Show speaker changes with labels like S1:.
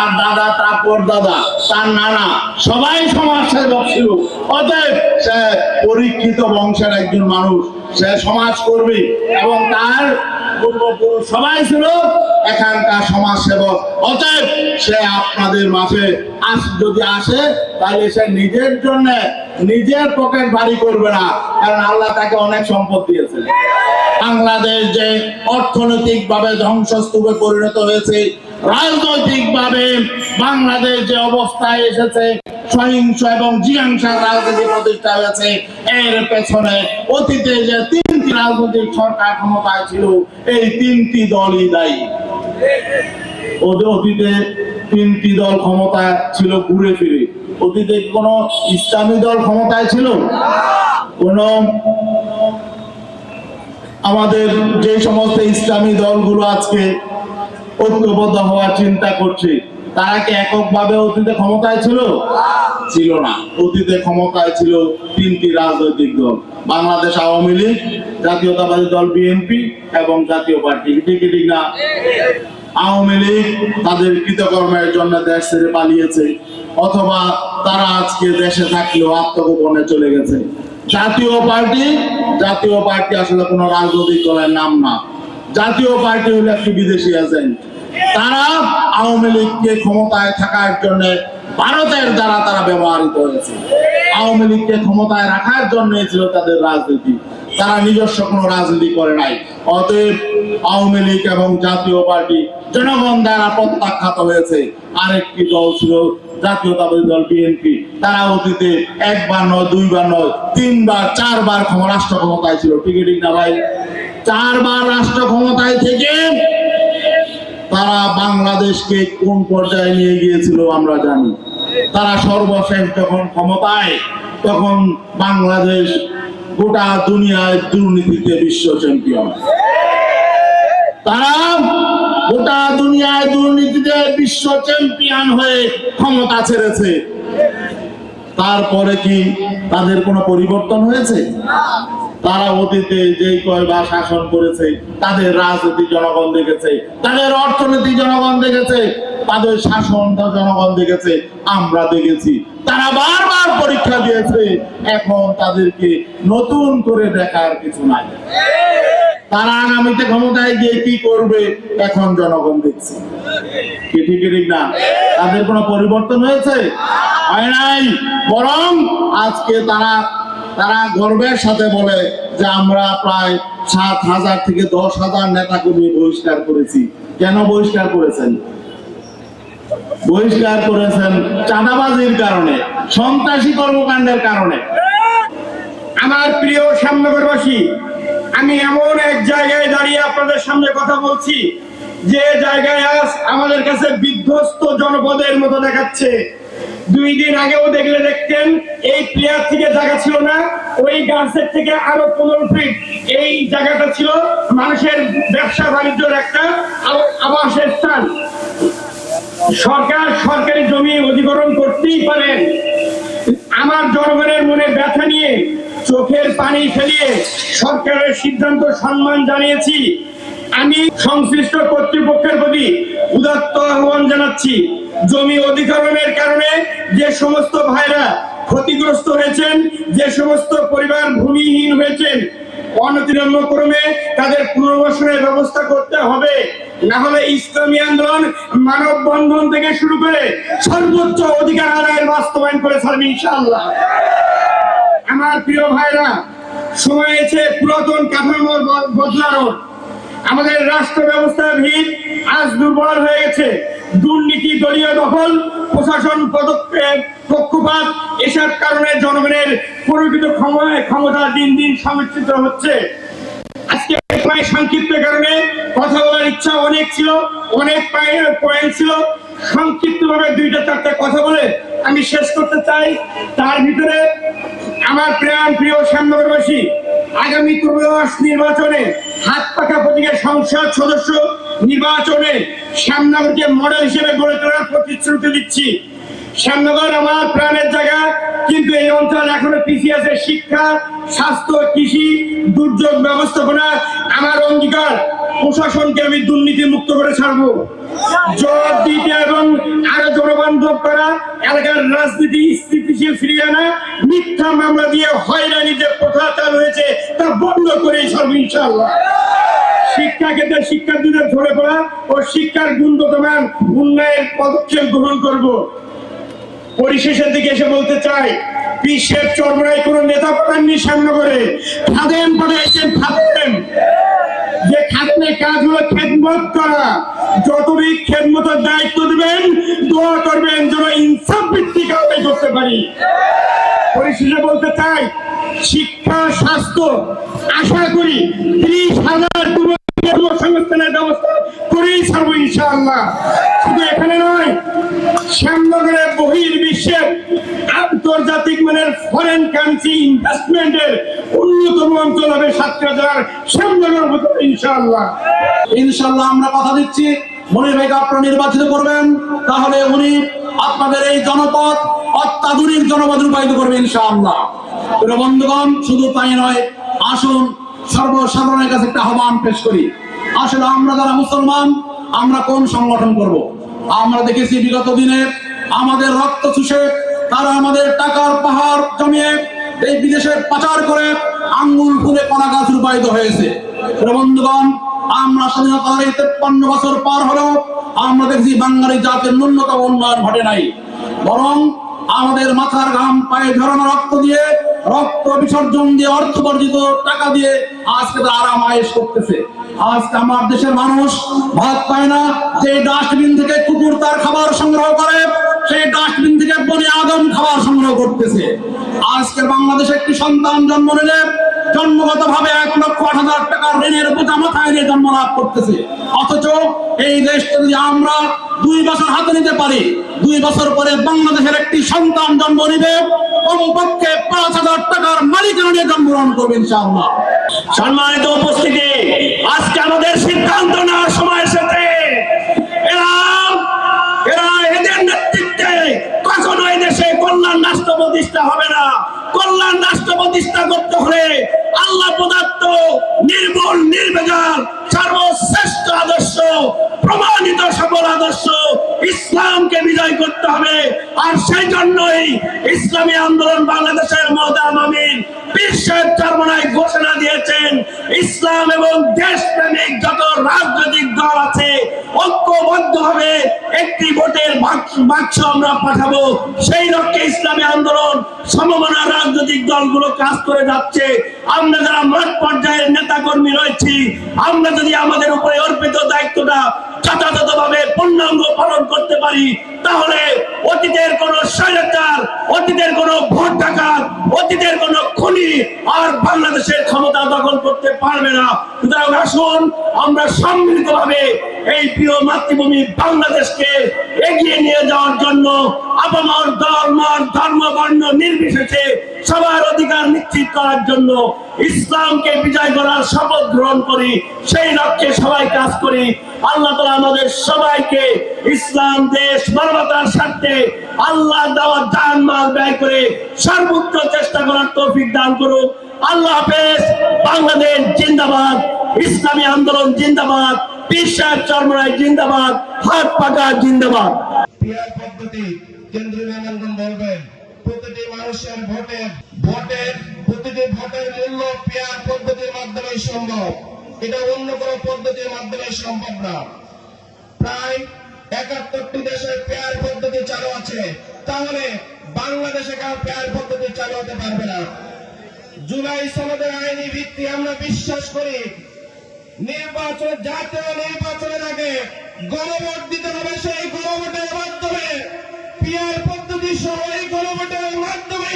S1: তার দাদা, তার পরদাদা, তার নানা, সবাই সমাজ সেবক ছিল। অতএব সে পরীক্ষিত বংশের একজন মানুষ, সে সমাজ কর্মী এবং তার সবাই ছিল এখানকার সমাজ সেবক। অতএব সে আপনাদের মাঝে আস, যদি আসে, তাহলে সে নিজের জন্য নিজের পকেট ভারী করবে না, কারণ আল্লাহ তাকে অনেক সম্পদ দিয়েছে বাংলাদেশ যে অর্থনৈতিক ভাবে ধ্বংসস্তূপে পরিণত হয়েছে রাজনৈতিক ভাবে বাংলাদেশ যে অবস্থায় এসেছে, সহিংস এবং জিজ্ঞাসার রাজনীতি প্রতিষ্ঠা হয়েছে, এর পেছনে অতীতে যে তিনটি রাজনৈতিক সরকার ক্ষমতায় ছিল, এই তিনটি দলই দায়ী। অতীতে তিনটি দল ক্ষমতা ছিল ঘুরে ফিরে। অতীতে কোন ইসলামী দল ক্ষমতায় ছিল? কোন আমাদের যে সমস্ত ইসলামী দলগুলো আজকে ঐক্যবদ্ধ হওয়ার চিন্তা করছে। তারা কি এককভাবে অতীতে ক্ষমতায় ছিল? ছিল না। অতীতে ক্ষমতায় ছিল তিনটি রাজনৈতিক দল। বাংলাদেশ আওয়ামী লীগ, জাতীয়তাবাদী দল বিএনপি এবং জাতীয় পার্টি। ঠিক ঠিক না? আওয়ামী লীগ তাদের কৃতকর্মের জন্য দেশ ছেড়ে পালিয়েছে, অথবা তারা আজকে দেশে থাকলেও আত্মগোপনে চলে গেছে। জাতীয় পার্টি জাতীয় পার্টি আসলে কোনো রাজনৈতিক দলের নাম না। জাতীয় পার্টি হলো একটি বিদেশি এজেন্ট তারা আওয়ামী লীগকে ক্ষমতায় থাকার জন্য ভারতের দ্বারা তারা ব্যবহৃত হয়েছে। আওয়ামী লীগকে ক্ষমতায় রাখার জন্য ছিল তাদের রাজনীতি। তারা নিজস্ব কোনো রাজনীতি করে নাই। অতএব আওয়ামী লীগ এবং জাতীয় পার্টি জনগণ দ্বারা প্রত্যাখ্যাত হয়েছে। আরেকটি দল ছিল জাতীয়তাবাদী দল বিএনপি। তারা অতীতে একবার নয়, দুইবার নয়, তিনবার, চারবার রাষ্ট্র ক্ষমতায় ছিল। ঠিক না ভাই? চারবার রাষ্ট্র ক্ষমতায় থেকে তারা বাংলাদেশকে কোন পর্যায়ে নিয়ে গিয়েছিল আমরা জানি। তারা সর্বশেষ যখন ক্ষমতায়, তখন বাংলাদেশ গোটা দুনিয়ায় দুর্নীতিতে বিশ্ব চ্যাম্পিয়ন তারা গোটা দুনিয়ায় দুর্নীতিতে বিশ্ব চ্যাম্পিয়ন হয়ে ক্ষমতা ছেড়েছে। তারপরে কি তাদের কোনো পরিবর্তন হয়েছে? তারা অতীতে যেই কয়বার শাসন করেছে, তাদের রাজনীতি জনগণ দেখেছে, তাদের অর্থনীতি জনগণ দেখেছে, তাদের শাসন জনগণ দেখেছে, আমরা দেখেছি। তারা বারবার পরীক্ষা দিয়েছে, এখন তাদেরকে নতুন করে দেখার কিছু নাই। তারা আগামীতে ক্ষমতায় গিয়ে কি করবে, এখন জনগণ দেখছে। কি ঠিক না? তাদের কোনো পরিবর্তন হয়েছে? হয় নাই। বরং আজকে তারা তারা গর্বের সাথে বলে যে আমরা প্রায় সাত হাজার থেকে দশ হাজার নেতা কর্মী বহিষ্কার করেছি। কেন বহিষ্কার করেছেন? বহিষ্কার করেছেন চাঁদাবাজির কারণে, সন্ত্রাসী কর্মকাণ্ডের কারণে।
S2: আমার প্রিয় শ্যামনগরবাসী আমি এমন এক জায়গায় দাঁড়িয়ে আপনাদের সামনে কথা বলছি যে জায়গায় আজ আমাদের কাছে বিধ্বস্ত জনপদের মতো দেখাচ্ছে। দুই দিন আগেও দেখলে দেখতেন, এই প্লেয়ার থেকে জায়গা ছিল না, ওই গাছের থেকে আরও পনেরো ফিট এই জায়গাটা ছিল মানুষের ব্যবসা বাণিজ্যের একটা আব- আবাসের স্থান। সরকার সরকারি জমি অধিগ্রহণ করতেই পারেন। আমার জনগণের মনে ব্যথা নিয়ে চোখের পানি ফেলিয়ে সরকারের সিদ্ধান্ত সম্মান জানিয়েছি। আমি সংশ্লিষ্ট কর্তৃপক্ষের প্রতি উদাত্ত আহ্বান জানাচ্ছি। জমি অধিগ্রহণের কারণে যে সমস্ত ভাইরা ক্ষতিগ্রস্ত হয়েছেন, যে সমস্ত পরিবার ভূমিহীন হয়েছেন ক্রমে তাদের পুনর্বাসনের ব্যবস্থা করতে হবে। না হলে ইসলামী আন্দোলন থেকে শুরু করে সর্বোচ্চ অধিকার আদায়ের বাস্তবায়ন করে ছাড়বে ইনশাআল্লাহ। আমার প্রিয় ভাইরা, সময় এসে পুরাতন কাঠামো ব- বদলানোর আমাদের রাষ্ট্র ব্যবস্থার ভিত আজ দুর্বল হয়ে গেছে। দুর্নীতি, দলীয় দখল, প্রশাসন পদক্ষেপ, পক্ষপাত, এসব কারণে জনগণের প্রকৃত ক্ষমতা দিন দিন সমর্থিত হচ্ছে। আজকে সময় সংক্ষিপ্ত কারণে কথা বলার ইচ্ছা অনেক ছিল, অনেক পয়েন্ট ছিল। সংক্ষিপ্ত ভাবে দুইটা, চারটা কথা বলে আমি শেষ করতে চাই। তার ভিতরে আমার প্রাণ প্রিয় শ্যামনগরবাসী আগামী ত্রয়োদশ নির্বাচনে হাত পাকা প্রতীকের সংসদ সদস্য নির্বাচনে শ্যামনগরকে মডেল হিসেবে গড়ে তোলার প্রতিশ্রুতি দিচ্ছি। শ্যামনগর আমার প্রাণের জায়গা, কিন্তু এই অঞ্চল এখনও পিছিয়ে আছে শিক্ষা, স্বাস্থ্য, কৃষি, দুর্যোগ ব্যবস্থাপনা, আমার অঙ্গীকার। প্রশাসনকে আমি দুর্নীতি মুক্ত করে ছাড়বো। জবাব দিতে এবং
S3: তাণ্ডব করা, এলাকার রাজনীতি স্থিতিশীল ফিরিয়ে আনা, মিথ্যা মামলা দিয়ে হয়রানি যে প্রথা চালু হয়েছে, তা বন্ধ করে সর্ব ইনশাআল্লাহ। শিক্ষা ক্ষেত্রে শিক্ষার্থীদের ধরে পড়া ও শিক্ষার গুণগত মান উন্নয়নের পদক্ষেপ গ্রহণ করব। পরিশেষের দিকে এসে বলতে চাই, বিশ্বের চরমরায় কোন নেতা পাননি সামনে করে। খাদেম পাঠাইছেন খাদেমের কাজ হলো খেদমত করা। যতদিন খেদমতের দায়িত্ব দিবেন, দোয়া করবেন যেন ইনসাফ ভিত্তিক কাউকে করতে পারি। পরিশেষে বলতে চাই, শিক্ষা, স্বাস্থ্য, আশা করি ত্রিশ হাজার কর্মসংস্থানের ব্যবস্থা করেই ছাড়বো ইনশাআল্লাহ। শুধু এখানে নয় বহির বিশ্বের আন্তর্জাতিক মানের ফরেন ইনভেস্টমেন্টের অন্যতম অঞ্চল হবে জেলার শ্যামনগর
S4: আমরা কথা দিচ্ছি। মনির ভাইকে আপনারা নির্বাচিত করবেন, তাহলে উনি আপনাদের এই জনপদ অত্যাধুনিক জনপদ রূপায়িত করবে ইনশাআল্লাহ। বন্ধুগণ, শুধু তাই নয়, আসুন সর্বসাধারণের কাছে একটা আহ্বান পেশ করি। আসলে আমরা যারা মুসলমান, আমরা কোন সংগঠন করব। আমরা দেখেছি বিগত দিনে আমাদের রক্ত চুষে তারা আমাদের টাকার পাহাড় জমিয়ে এই বিদেশে পাচার করে আঙ্গুল ফুলে কণা গাছ রূপায়িত হয়েছে। বন্ধুগণ, আমরা স্বাধীনতার এই তেপ্পান্ন বছর পার হলেও আমরা দেখছি বাঙালি জাতির ন্যূনতম উন্নয়ন ঘটে নাই। বরং আমাদের মাথার ঘাম পায়ে ঝরানো রক্ত দিয়ে রক্ত বিসর্জন দিয়ে অর্থ বর্জিত টাকা দিয়ে আজকে তারা আরাম আয়েস করতেছে। আজকে আমার দেশের মানুষ ভাত পায় না যে ডাস্টবিন থেকে কুকুর তার খাবার সংগ্রহ করে, সেই ডাস্টবিন থেকে বনে আদম খাবার সংগ্রহ করতেছে। আজকে বাংলাদেশে একটি সন্তান জন্ম নিলে জন্মগত ভাবে এক লক্ষ আট হাজার টাকার ঋণের বোঝা মাথায় নিয়ে জন্ম লাভ করতেছে। অথচ এই দেশটা যদি আমরা দুই বছর হাতে নিতে পারি, দুই বছর পরে বাংলাদেশের একটি সন্তান জন্ম নিবে, কমপক্ষে পাঁচ হাজার টাকার মালিকানা নিয়ে জন্মগ্রহণ করবে ইনশাআল্লাহ।
S3: সম্মানিত উপস্থিতি, আজকে আমাদের সিদ্ধান্ত নেওয়ার সময় এসেছে। এরা এরা এদের নেতৃত্বে কখনো এই দেশে কল্যাণ রাষ্ট্র প্রতিষ্ঠা হবে না। প্রতিষ্ঠা করতে হলে আল্লাহ প্রদত্ত নির্মূল নির্বেজাল সর্বশ্রেষ্ঠ আদর্শ প্রমাণিত সফল আদর্শ ইসলামকে আর সেই জন্যই ইসলামী আন্দোলন বাংলাদেশের মহদাম আমিন বিশ্বের চরমনায় ঘোষণা দিয়েছেন, ইসলাম এবং যত রাজনৈতিক দল আছে, ঐক্যবদ্ধ হবে একটি ভোটের বাক্স আমরা পাঠাবো। সেই লক্ষ্যে ইসলামী আন্দোলন সমমনা রাজনৈতিক দলগুলো কাজ করে যাচ্ছে। আমরা যারা মাঠ পর্যায়ের নেতা কর্মী রয়েছি, আমরা যদি আমাদের উপরে অর্পিত দায়িত্বটা যথাযথভাবে পূর্ণাঙ্গ পালন করতে পারি, তাহলে অতীতের কোন স্বৈরাচার, অতীতের কোন ভোট ডাকাত অতীতের কোন খুনি আর বাংলাদেশের ক্ষমতা দখল করতে পারবে না। সুতরাং আসুন, আমরা সম্মিলিতভাবে এই প্রিয় মাতৃভূমি বাংলাদেশকে এগিয়ে নিয়ে যাওয়ার জন্য আপামর ধর্ম ধর্ম নিশ্চিত করার জন্য ইসলামকে বিজয় করার শপথ গ্রহণ করি, সেই লক্ষ্যে সবাই কাজ করি। আল্লাহ তালা আমাদের সবাইকে ইসলাম, দেশ, মানবতার স্বার্থে আল্লাহ দেওয়া দান মাল ব্যয় করে সর্বোচ্চ চেষ্টা করার তৌফিক দান করুক। আল্লাহ হাফেজ, বাংলাদেশ জিন্দাবাদ, ইসলামী আন্দোলন জিন্দাবাদ বিশ্বের চরমরাই জিন্দাবাদ, হাত পাকা জিন্দাবাদ।
S5: কেন্দ্রীয় মেয়রগণ বলবেন, প্রতিটি মানুষের ভোটের ভোটের প্রতিটি ভোটের মূল্য পিয়ার পদ্ধতির মাধ্যমে সম্ভব। এটা অন্য কোনো পদ্ধতির মাধ্যমে সম্ভব না। প্রায় একাত্তরটি দেশের পেয়ার পদ্ধতি চালু আছে। তাহলে বাংলাদেশে কেন পেয়ার পদ্ধতি চালু হতে পারবে না। জুলাই সনদের আইনি ভিত্তি আমরা বিশ্বাস করি। নির্বাচন, জাতীয় নির্বাচনের আগে গণভোট দিতে হবে সেই গণভোটের মাধ্যমে। পিয়ার পদ্ধতি সহ এই গণভোটের মাধ্যমে